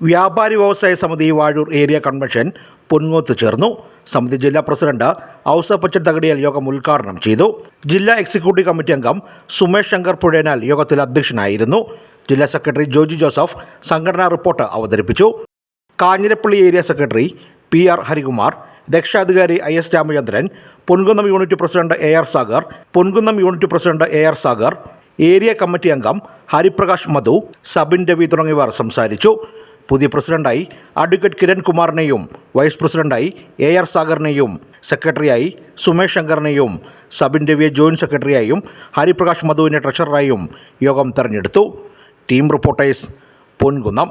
വ്യാപാരി വ്യവസായ സമിതി വാഴൂർ ഏരിയ കൺവെൻഷൻ പൊൻകോത്ത് ചേർന്നു. സമിതി ജില്ലാ പ്രസിഡന്റ് ഔസപ്പച്ചൻ തകടിയാൽ യോഗം ഉദ്ഘാടനം ചെയ്തു. ജില്ലാ എക്സിക്യൂട്ടീവ് കമ്മിറ്റി അംഗം സുമേഷ് ശങ്കർ പുഴേനാൽ യോഗത്തിൽ അധ്യക്ഷനായിരുന്നു. ജില്ലാ സെക്രട്ടറി ജോജി ജോസഫ് സംഘടനാ റിപ്പോർട്ട് അവതരിപ്പിച്ചു. Kanjirappally area secretary P R Harikumar രക്ഷാധികാരി I S Ramachandran Ponkunnam unit president A R Sagar Ponkunnam unit president A R Sagar area committee അംഗം ഹരിപ്രകാശ് മധു സബിൻ രവി തുടങ്ങിയവർ സംസാരിച്ചു. പുതിയ പ്രസിഡന്റായി അഡ്വക്കേറ്റ് കിരൺ കുമാറിനെയും വൈസ് പ്രസിഡന്റായി എ ആർ സാഗറിനെയും സെക്രട്ടറിയായി സുമേഷ് ശങ്കറിനെയും സബിൻ രവിയെ ജോയിന്റ് സെക്രട്ടറിയായും ഹരിപ്രകാശ് മധുവിനെ ട്രഷററായും യോഗം തെരഞ്ഞെടുത്തു. Team reporters Ponkunnam.